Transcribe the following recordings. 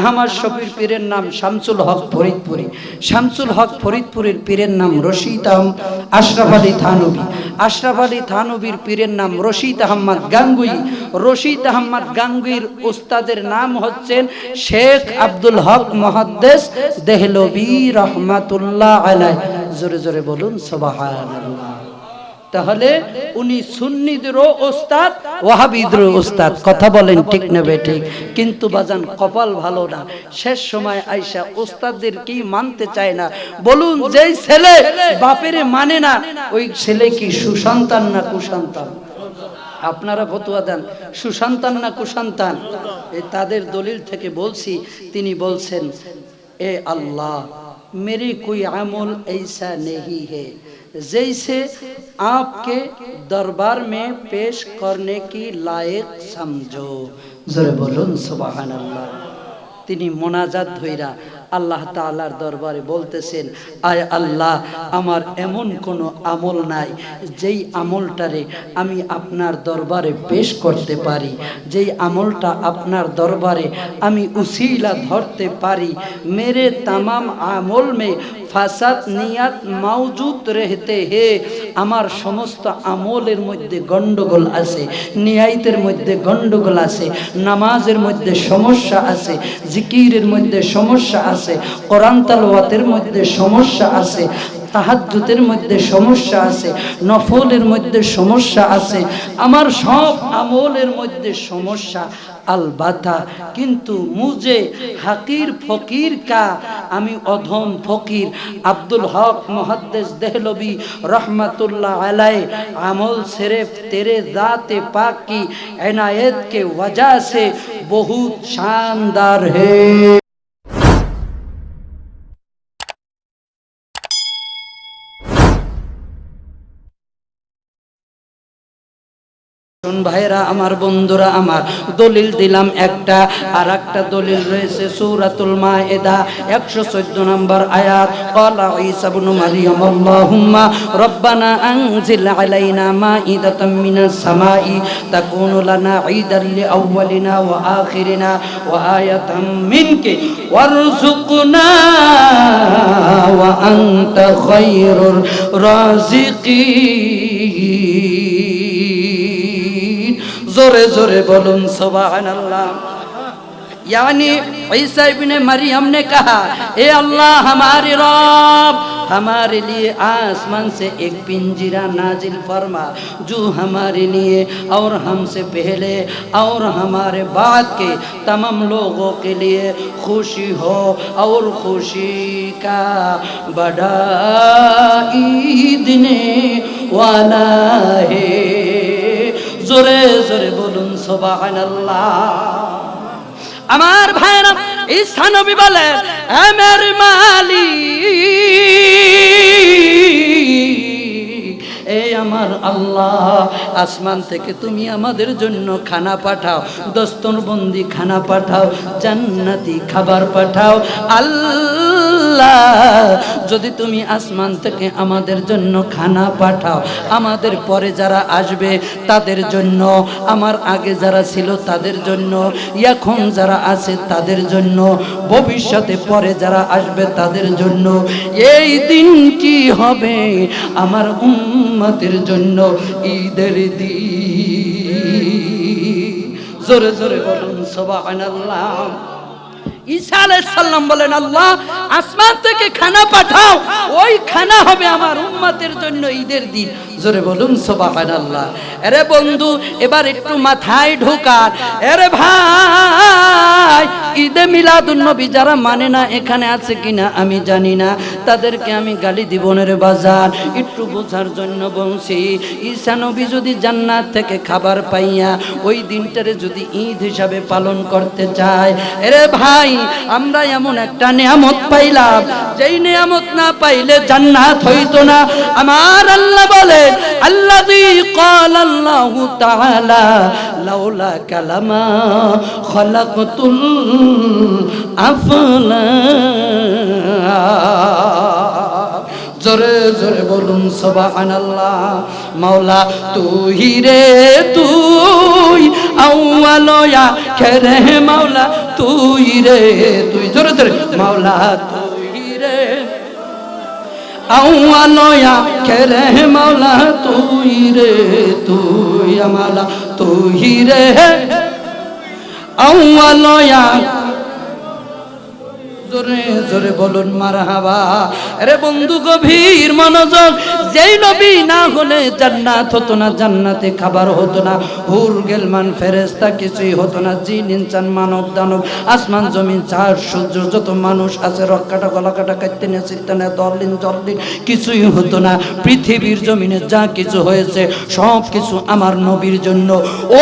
আহমদ শফির পীরের নাম শামসুল হক ফরিদপুরি। শামসুল হক ফরিদপুরের পীরের নাম রশিদ আহম আশরাফ আলী থানবী আশরাফ আলী থানবীর পীরের নাম রশিদ আহমদ গাঙ্গুই। রশিদ আহমদ গাঙ্গুইর উস্তাদের নাম হচ্ছেন শেখ আব্দুল হক মহাদ্দেস দেহলবি রহমাতুল্লাহ আলাই জোরে জোরে বলুন, সুবহানাল্লাহ। তাহলে উনি সুন্নিদেরও ওস্তাদ ওয়াহাবিদেরও ওস্তাদ। কথা বলেন ঠিক নেবে ঠিক। কিন্তু বাজান, কপাল ভালো না। শেষ সময় আইসা ওস্তাদদের কি মানতে চায় না। বলুন, যেই ছেলে বাপেরে মানে না, ওই ছেলে কি সুসন্তান না কুসন্তান? আপনারা ফতুয়া দেন। সুসন্তান না কুসন্তান? এই তাদের দলিল থেকে বলছি, তিনি বলছেন, এ আল্লাহ, মেরে কই আমল এইসা নেহি হে। जैसे आपके दरबार में पेश करने की लायक समझो জোরে বলুন সুবাহান আল্লাহ তিনি মোনাজাত ধইরা আল্লাহ তাআলার দরবারে বলতেছেন আয় আল্লাহ আমার এমন কোনো আমল নাই যেই আমলটারে আমি আপনার দরবারে পেশ করতে পারি যেই আমলটা আপনার দরবারে আমি উসিলা ধরতে পারি মেরে তামাম আমল মে ফাসাদ, নিয়াত মাউজুদ রেহতে হে। আমার সমস্ত আমলের মধ্যে গণ্ডগোল আছে, নিয়াইতের মধ্যে গণ্ডগোল আছে, নামাজের মধ্যে সমস্যা আছে, জিকিরের মধ্যে সমস্যা আছে, কোরআন তালওয়াতের মধ্যে সমস্যা আছে তাহাজ্জুদের মধ্যে সমস্যা আছে নফলের মধ্যে সমস্যা আছে আমার সব আমলের মধ্যে সমস্যা আলবাতা কিন্তু মুজে হাকির ফকির কা আমি অধম ফকির আব্দুল হক মহাদ্দেশ দেহলবি রহমতুল্লাহ আলাই আমল सिर्फ तेरे जात पाक की इनायत के वजह से बहुत शानदार है ভাইরা আমার বন্ধুরা, আমার দলিল দিলাম একটা, আর একটা দলিল রয়েছে সূরাতুল মায়েদা, একশো চোদ্দ নম্বর আয়াত। কলা ঈসা ইবনু মারইয়াম আল্লাহুম্মা রব্বানা আনজিল আলাইনা মাইদাতাম মিনাস সামাই, তাকুনু লানা ঈদান লিআউওয়ালিনা ওয়া আখিরিনা, ওয়া আয়াতাম মিনকে, ওয়ারযুকনা ওয়া আনতা খায়রুর রাযিকিন। জোরে জোরে বলুন اللہ یعنی عیسیٰ ابن مریم نے کہا اے اللہ ہماری رب ہمارے لیے آسمان سے ایک پنجرہ نازل فرما جو ہمارے لیے اور ہم سے پہلے اور ہمارے بعد کے تمام لوگوں کے لیے خوشی ہو اور خوشی کا بڑا عید والا ہے জোরে জোরে বলুন সুবহানাল্লাহ। আমার ভাইরা ঈসা নবী বলে আমার মালি এই আমার আল্লাহ। আসমান থেকে তুমি আমাদের জন্য খানা পাঠাও দস্তরবন্দি খানা পাঠাও, জান্নাতি খাবার পাঠাও। আল্লাহ, যদি তুমি আসমান থেকে আমাদের জন্য খানা পাঠাও, আমাদের পরে যারা আসবে তাদের জন্য, আমার আগে যারা ছিল তাদের জন্য, এখন যারা আছে তাদের জন্য, ভবিষ্যতে পরে যারা আসবে তাদের জন্য, এই দিনটি হবে আমার উম্মতের জন্য? ঈদের দিন জোরে জোরে বলুন, সুবহানাল্লাহ। ঈসা আলাইহিস সালাম বলেন, আল্লাহ, আসমান থেকে খানা পাঠাও। ওই খানা হবে আমার উম্মতের জন্য ঈদের দিন। জোরে বলুন, সুবহানাল্লাহ। আরে বন্ধু, এবার একটু মাথায় ঢোকার। আরে ভাই, ঈদে মিলাদুন নবী যারা মানে না এখানে আছে কিনা আমি জানি না। তাদেরকে আমি গালি দিবনের বাজার, একটু বোঝার জন্য বলছি, ঈসা নবী যদি জান্নাত থেকে খাবার পাইয়া ওই দিনটারে যদি ঈদ হিসাবে পালন করতে চায়, এরে ভাই, আমরা এমন একটা নিয়ামত পাইলাম, যেই নিয়ামত না পাইলে জান্নাত হইতো না। আমার আল্লাহ বলে, আল্লাযী ক্বালা আল্লাহু তাআলা, লাউলা কালামা খলাকতুল আফলা। জোরে জোরে বলুন, সুবহানাল্লাহ। মাওলা, তুই রে তুই আউয়ালয়া খেরে মাওলা, তুই রে তুই। জোরে জোরে, মাওলা আউয়ালয়া খেরে মাওলা তুই রে তুই আমালা তুই রে। আউয়ালয়া জোরে জোরে বলুন, মারহাবা। আরে বন্ধু গভীর মনোযোগ, যেই নবী না হলে জান্নাত হতো না, জান্নাতে খাবার হতো না। হুর, গেলমান ফেরেস্তা কিছুই হতো না, জিন, ইনসান, মানব, দানব। আসমান, জমিন চার সূর্য, যত মানুষ আছে, রক্কাটা, গলাকাটা কাটতে নিয়ে চিত্তে না দলিন জল্লিন কিছুই হতো না। পৃথিবীর জমিনে যা কিছু হয়েছে সব কিছু আমার নবীর জন্য।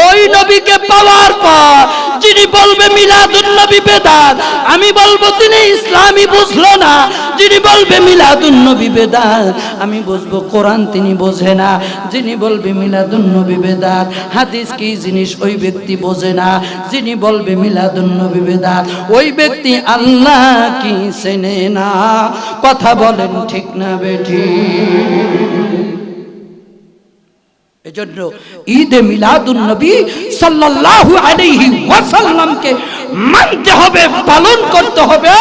ওই নবীকে পাওয়ার পর যিনি বলবে মিলাদুন নবী বেদাত, আমি বলব তিনি ইসলামী বুঝলো না। যিনি বলবে মিলাদুন নবী বেদাত, আমি বুঝব কোরআন তিনি বোঝে না। যিনি বলবে মিলাদুন নবী বেদাত, হাদিস কি জিনিস ওই ব্যক্তি বোঝে না। যিনি বলবে মিলাদুন নবী বেদাত, ওই ব্যক্তি আল্লাহ কি চেনে না। কথা বলেন ঠিক না বেঠি। এজন্য ঈদে মিলাদুন নবী সাল্লাল্লাহু আলাইহি ওয়াসাল্লামকে মানতে হবে, পালন করতে হবে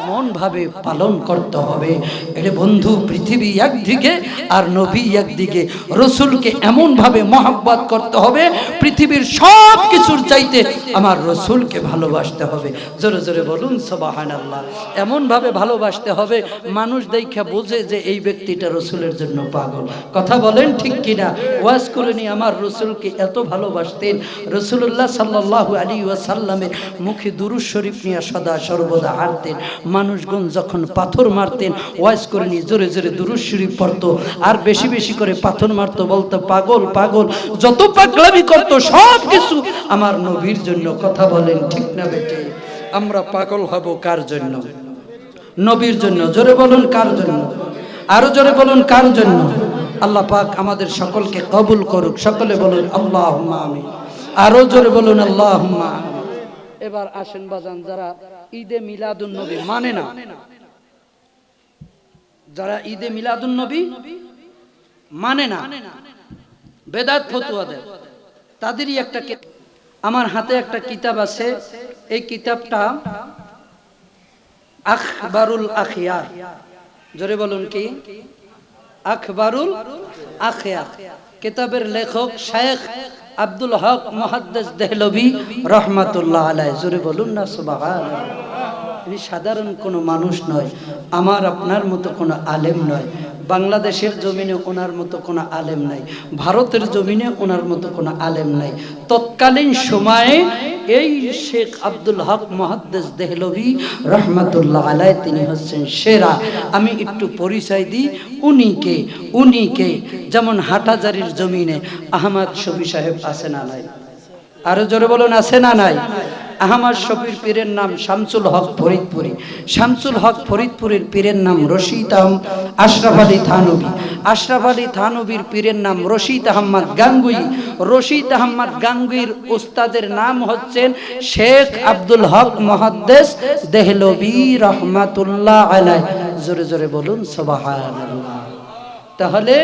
এমন ভাবে পালন করতে হবে। এটা বন্ধু, পৃথিবী একদিকে আর নবী একদিকে, রসুলকে এমন ভাবে মহাব্বত করতে হবে, পৃথিবীর সব কিছুর চাইতে আমার রসুলকে ভালোবাসতে হবে। জোরে জোরে বলুন সবাহান আল্লাহ এমন ভাবে ভালোবাসতে হবে, মানুষ দেখা বোঝে যে এই ব্যক্তিটা রসুলের জন্য পাগল। কথা বলেন ঠিক কিনা? ওয়াজ করে নি, আমার রসুলকে এত ভালোবাসতেন। রসুল্লাহ সাল্লাল্লাহু আলী ওয়াসাল্লামের মুখে দুরুজ শরীফ নিয়ে সদা সর্বদা হাঁটতেন। মানুষগণ যখন পাথর মারতেন, ওয়াজ করে নিয়ে জোরে জোরে দুরুজ শরীফ পড়তো। আর বেশি বেশি করে পাথর মারতো, বলতো, পাগল পাগল, যত পাগলামি করতো, সব কিছু আমার নবীর জন্য। কথা বলেন ঠিক না বেটে আমরা পাগল হব কার জন্য? নবীর জন্য। জোরে বলুন কার জন্য? আরও জোরে বলুন কার জন্য? আল্লাহ পাক আমাদের সকলকে কবুল করুক। সকলে বলুন আল্লাহ আমি আরও জোরে বলুন আল্লাহ এবার আসেন বাজান, যারা ঈদে মিলাদুন নবী মানে না। যারা ঈদে মিলাদুন নবী মানে না। বেদাত ফতুয়া দেয় তাদেরই একটা আমার হাতে একটা কিতাব আছে। এই কিতাবটা আখবারুল আখিয়ার। জোরে বলুন কি? আখবারুল আখিয়া। কিতাবের লেখক শেখ আব্দুল হক মুহাদ্দিস দেহলবি রহমাতুল্লাহ আলাইহি। জোরে বলুন না ইনি সাধারণ কোনো মানুষ নয়, আমার আপনার মতো কোনো আলেম নয়। বাংলাদেশের জমিনে ওনার মতো কোনো আলেম নাই, ভারতের জমিনে ওনার মতো কোনো আলেম নাই। তৎকালীন সময়ে এই শেখ আব্দুল হক মহাদ্দেস দেহলভি রহমাতুল্লাহ আলাই তিনি হচ্ছেন সেরা। আমি একটু পরিচয় দিই উনিকে উনিকে যেমন হাটাজারির জমিনে আহমদ শফি সাহেব আছে না নাই? আরও জোরে বলুন, আছে না নাই? আহমদ শফির পীরের নাম শামসুল হক ফরিদপুরি। শামসুল হক ফরিদপুরের পীরের নাম রশিদাম আশরাফ আলী থানবী আশরাফ আলী থানবীর পীরের নাম রশিদ আহম্মদ গাঙ্গুই। রশিদ আহম্মদ গাঙ্গুইর উস্তাদের নাম হচ্ছেন শেখ আব্দুল হক মহাদ্দেস দেহলবি রহমাতুল্লাহ আলাই জোরে জোরে বলুন, সুবহানাল্লাহ। তাহলে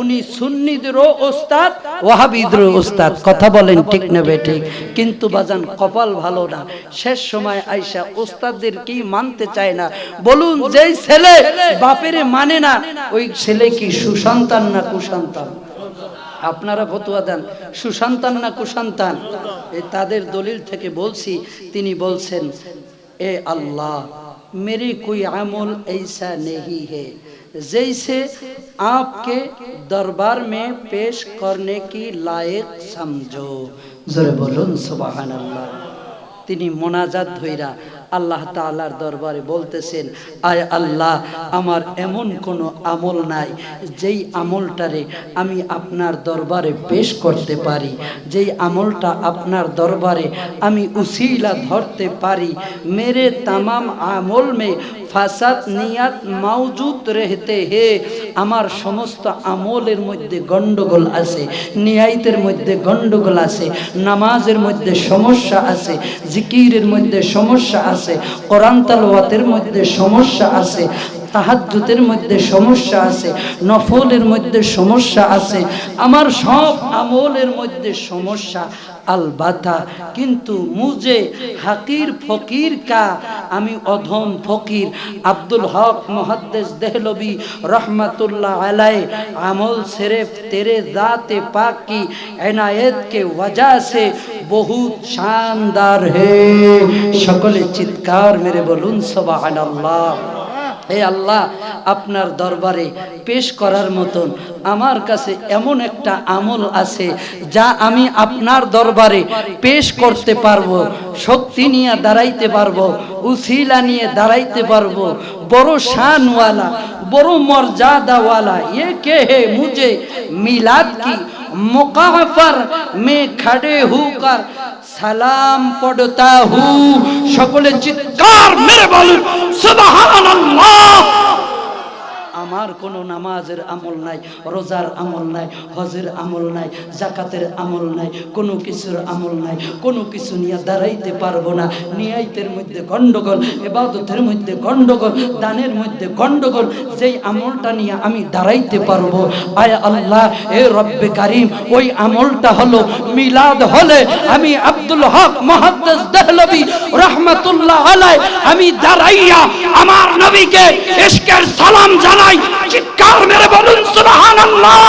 উনি সুন্নিদেরও ওস্তাদ, ওয়াহাবিদেরও ওস্তাদ। কথা বলেন ঠিক নেবে ঠিক। কিন্তু বাজান, কপাল ভালো না। শেষ সময় আইসা ওস্তাদদের কি মানতে চায় না। বলুন, যেই ছেলে বাপেরে মানে না, ওই ছেলে কি সুসন্তান না কুসন্তান? আপনারা ফতুয়া দেন। সুসন্তান না কুসন্তান? তাদের দলিল থেকে বলছি, তিনি বলছেন, এ আল্লাহ, মেরে কই আমল এইসা নেহি হে? जैसे आपके दरबार में पेश करने की लायक समझो জোরে বলুন সুবাহান আল্লাহ তিনি মোনাজাত ধইরা আল্লাহ তাআলার দরবারে বলতেছেন, আয় আল্লাহ, আমার এমন কোনো আমল নাই যেই আমলটারে আমি আপনার দরবারে পেশ করতে পারি, যেই আমলটা আপনার দরবারে আমি উসিলা ধরতে পারি। মেরে তামাম আমল মে ফাসাদ, নিয়াত মাউজুদ রেহতে হে। আমার সমস্ত আমলের মধ্যে গন্ডগোল আছে, নিয়াইতের মধ্যে গন্ডগোল আছে, নামাজের মধ্যে সমস্যা আছে, জিকিরের মধ্যে সমস্যা আছে কোরআন তালোয়াতের মধ্যে সমস্যা আছে। তাহাজ্জুতের মধ্যে সমস্যা আছে, নফলের মধ্যে সমস্যা আছে, আমার সব আমলের মধ্যে সমস্যা আলবাতা কিন্তু মুজে হাকির ফকির কা, আমি অধম ফকির। আব্দুল হক মহাদ্দেশ দেহলবি রহমাতুল্লাহ আলাই আমল শেরেফ তেরে দাতে পাকি এনায়েত কে ওয়াজা সে বহুত শানদার হে। সকলে চিৎকার মেরে বলুন সবাহ আল্লাহ হে আল্লাহ, আপনার দরবারে পেশ করার মতন আমার কাছে এমন একটা আমল আছে যা আমি আপনার দরবারে পেশ করতে পারব, শক্তি নিয়ে দাঁড়াইতে পারব উশিলা নিয়ে দাঁড়াইতে পারব, বড় শানওয়ালা, বড় মর্যাদাওয়ালা, এ কে হে মুজে মিলাদ কি? মোকাফার মে খাডে হুকার সালাম পড়তা হু সকলে চিৎকার মেরে বলুন সুবহানাল্লাহ। আমার কোনো নামাজের আমল নাই, রোজার আমল নাই, হজের আমল নাই, জাকাতের আমল নাই, কোনো কিছুর আমল নাই, কোনো কিছু নিয়ে দাঁড়াইতে পারব না। নিয়াইতের মধ্যে গন্ডগোল, এবাদতের মধ্যে গন্ডগোল, দানের মধ্যে গন্ডগোল, যেই আমলটা নিয়ে আমি দাঁড়াইতে পারব। আয় আল্লাহ, এ রব্বে কারিম, ওই আমলটা হলো মিলাদ হলে আমি আব্দুল হক মহাদ্দেস দেহলবি রহমাতুল্লাহ আলাই আমি দাঁড়াইয়া আমার নবীকে ইশকের সালাম নাই চিৎকার মেরে বলুন, সুবহানাল্লাহ?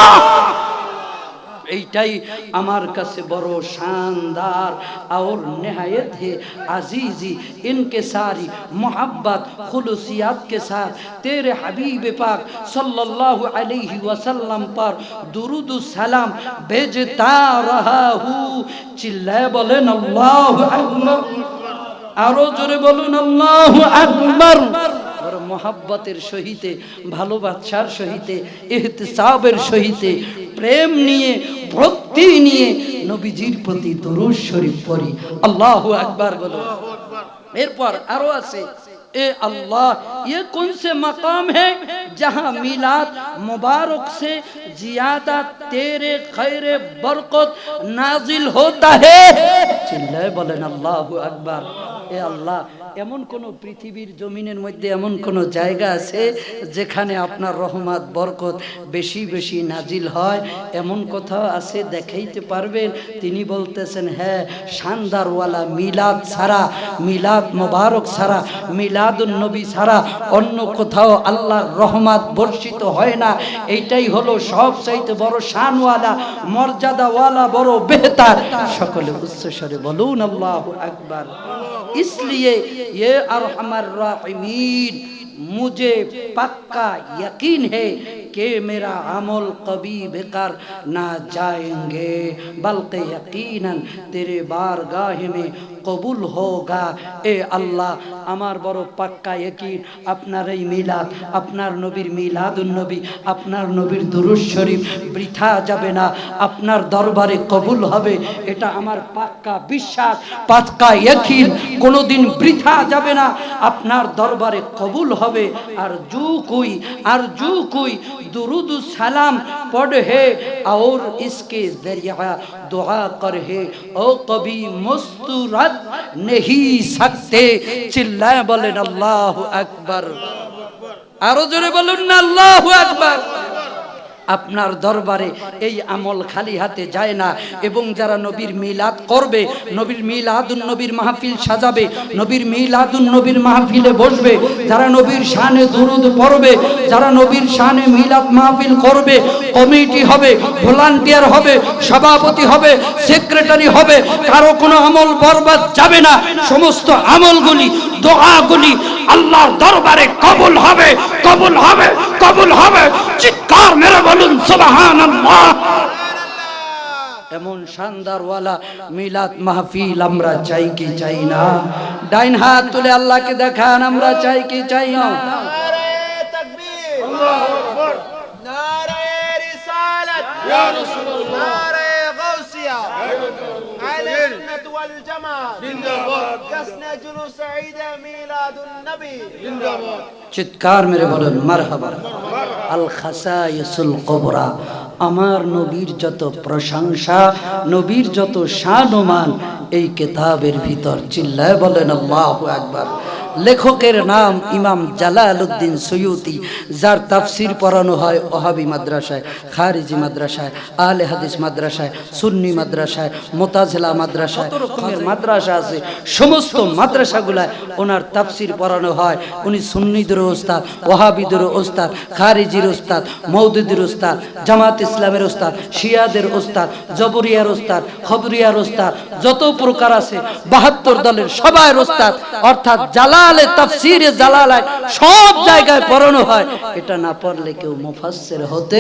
এইটাই আমার কাছে বড় শানদার আর নেহায়েত হে আজিজি ইনকে সারি মোহাব্বত খুলুসিয়াত কে সাথ তেরে হাবিব পাক সাল্লাল্লাহু আলাইহি ওয়াসাল্লাম পর দুরুদ সালাম ভেজতা রহা হু চিল্লায় বলেন আল্লাহু আকবার। আরও জোরে বলুন, আল্লাহু আকবার। মহাব্বতের সহিতে ভালোবাসার সহিতে ইহতিসাবের সহিতে প্রেম নিয়ে ভক্তি নিয়ে নবীজির প্রতি দরুদ শরীফ পড়ি আল্লাহু আকবার বলো এরপর আরো আছে ए अल्लाह ये कौन से मकाम है जहां मिलाद मुबारक से ज्यादा तेरे खैर बरकत नाजिल होता है চিল্লায় বলেন, আল্লাহু আকবার। এ আল্লাহ, এমন কোন পৃথিবীর জমিনের মধ্যে এমন কোন জায়গা আছে যেখানে আপনার রহমত, বরকত বেশি বেশি নাজিল হয়? এমন কোথাও আছে? দেখাইতে পারবেন? তিনি বলতেছেন হ্যাঁ শানদারওয়ালা মিলাদ ছাড়া, মিলাদ মোবারক ছাড়া, মিলাদুন নবী ছাড়া অন্য কোথাও আল্লাহর রহমত বর্ষিত হয় না। এইটাই হলো সব চাইতে বড় শানওয়ালা, মর্যাদাওয়ালা, বড় বেহতার। সকলে উচ্চস্বরে بولون اللہ اکبر. اس لیے یہ ارحم الراحمین مجھے پکا یقین ہے کہ میرا عمل کبھی بیکار نہ جائیں گے بلکہ یقیناً تیرے بارگاہ میں কবুল হোগা। এ আল্লাহ, আমার বড় পাক্কা একিন আপনার এই মিলাদ, আপনার নবীর মিলাদুল নবী, আপনার নবীর দুরুজ শরীফ বৃথা যাবে না, আপনার দরবারে কবুল হবে, এটা আমার পাক্কা বিশ্বাস, পাক্কা একিন কোনোদিন বৃথা যাবে না, আপনার দরবারে কবুল হবে। আর জু কুই আর জু কুই दुरूद सलाम पढ़ है और इसके जरिया दुआ कर है ओ कभी मुस्तरद नहीं सकते चिल्लाए बोलेन अल्लाह अकबर আরো জোরে বলুন না আল্লাহু আকবার আপনার দরবারে এই আমল খালি হাতে যায় না। এবং যারা নবীর মিলাদ করবে, নবীর মিলাদুন নবীর মাহফিল সাজাবে, নবীর মিলাদুন নবীর মাহফিলে বসবে, যারা নবীর শানে দুরুদ পড়বে, যারা নবীর শানে মিলাদ মাহফিল করবে, কমিটি হবে, ভলান্টিয়ার হবে, সভাপতি হবে, সেক্রেটারি হবে, কারও কোনো আমল বরবাদ যাবে না। সমস্ত আমলগুলি দোয়াগুলি আল্লাহর দরবারে কবুল হবে কবুল হবে কবুল হবে। চিৎকার মেরে বলুন সুবহানাল্লাহ। এমন শানদারওয়ালা মিলাদ মাহফিল আমরা চাই কি চাই না? ডাইন হাত তুলে আল্লাহকে দেখান আমরা চাই কি চাই না? নারায়ে তাকবীর। আল্লাহু আকবার নারায়ে রিসালাত। ইয়া রাসূলুল্লাহ। أهل السنة والجماعة جسنا جلوس عيد ميلاد النبي চিৎকার মেরে বলেন মারহাবা। আল খাসাইসুল কোবরা। আমার নবীর যত প্রশংসা নবীর যত সানমান এই কেতাবের ভিতর চিল্লায় বলেন আল্লাহ একবার লেখকের নাম ইমাম জালালউদ্দিন সৈয়ুতি যার তাফসির পড়ানো হয় ওহাবি মাদ্রাসায় খারিজি মাদ্রাসায় আলে হাদিস মাদ্রাসায় সুন্নি মাদ্রাসায় মোতাজেলা মাদ্রাসায়। মাদ্রাসা আছে সমস্ত মাদ্রাসাগুলায় ওনার তাফসির পড়ানো হয়। উনি সুন্নিদের ওস্তাদ ওহাবিদের ওস্তাদ খারিজির ওস্তাদ মৌদুদের ওস্তাদ জামাত ইসলামের ওস্তাদ শিয়াদের ওস্তাদ জবরিয়ার ওস্তাদ খবরিয়ার ওস্তাদ যত প্রকার আছে বাহাত্তর দলের সবাই ওস্তাদ অর্থাৎ জালালে তাফসিরে জালালায় সব জায়গায় পড়ানো হয়। এটা না পড়লে কেউ মুফাসসির হতে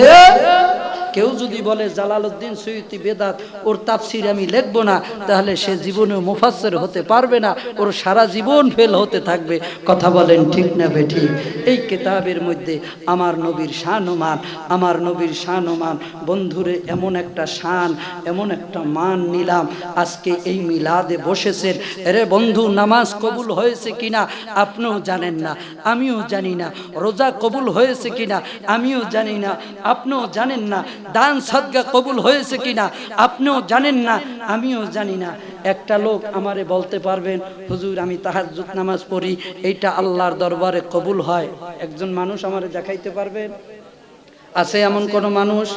কেউ যদি বলে জালালউদ্দিন সৈয়দি বেদাত ওর তাফসির আমি লিখব না তাহলে সে জীবনে মুফাসসির হতে পারবে না ওর সারা জীবন ফেল হতে থাকবে। কথা বলেন ঠিক না বেঠিক এই কিতাবের মধ্যে আমার নবীর শানমান আমার নবীর শানমান বন্ধুরে এমন একটা শান এমন একটা মান নিলাম আজকে এই মিলাদে বসেছেন। এরে বন্ধু নামাজ কবুল হয়েছে কিনা? আপনিও জানেন না, আমিও জানি না, রোজা কবুল হয়েছে কিনা, আমিও জানি না, আপনিও জানেন না, দান সদগা কবুল হয়েছে কিনা, আপনিও জানেন না, আমিও জানি না। একটা লোক আমারে বলতে পারবেন, হুজুর, আমি তাহাজ্জুদ নামাজ পড়ি, এইটা আল্লাহর দরবারে কবুল হয়। একজন মানুষ আমারে দেখাইতে পারবেন? আছে এমন কোন মানুষ?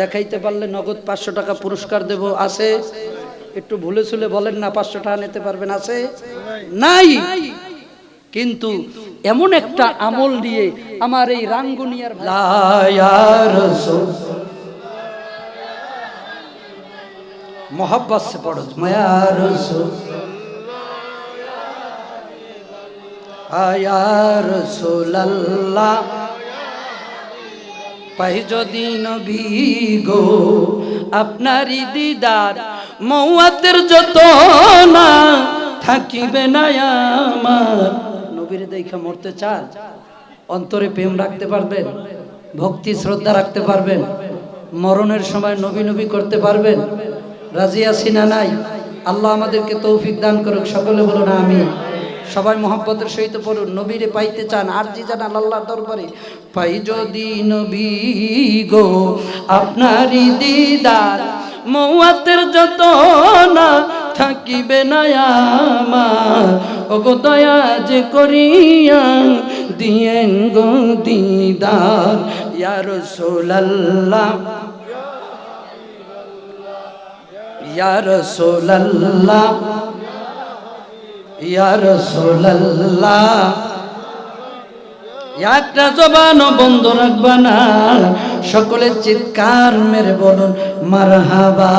দেখাইতে পারলে নগদ পাঁচশো টাকা পুরস্কার দেব, আছে? একটু ভুলে সুলে বলেন না, পাঁচশো টাকা নিতে পারবেন, আছে? নাই! কিন্তু এমন একটা আমল দিয়ে আমার এই রাঙ্গুনিয়ার মোহাব্বত আয়ার পাই গো, আপনারই দিদার মৌয়াতের যত না থাকিবে না আমার। নবীর দেখে মরতে চান, অন্তরে প্রেম রাখতে পারবেন, ভক্তি, শ্রদ্ধা রাখতে পারবেন, মরণের সময় নবী নবী করতে পারবেন। রাজি আছি না নাই? আল্লাহ আমাদেরকে তৌফিক দান করুক, সকলে বলুন আমি সবাই মোহাম্মতের সহিত পড়ুন, নবীরে পাইতে চান, আর জি জান আল্লাহর দরবারে, পাই যদি নবী গো, আপনারই দিদার মৌয়াতের যত না থাকিবে না দয়া যে করিয়া দিয়েন গো দিদার। ইয়া রাসূলুল্লাহ। ইয়ার সোলাল্লা ইয়া রাসূলুল্লাহ। একটা জবান বন্ধ রাখবা না। সকলে চিৎকার মেরে বলুন, মারহাবা।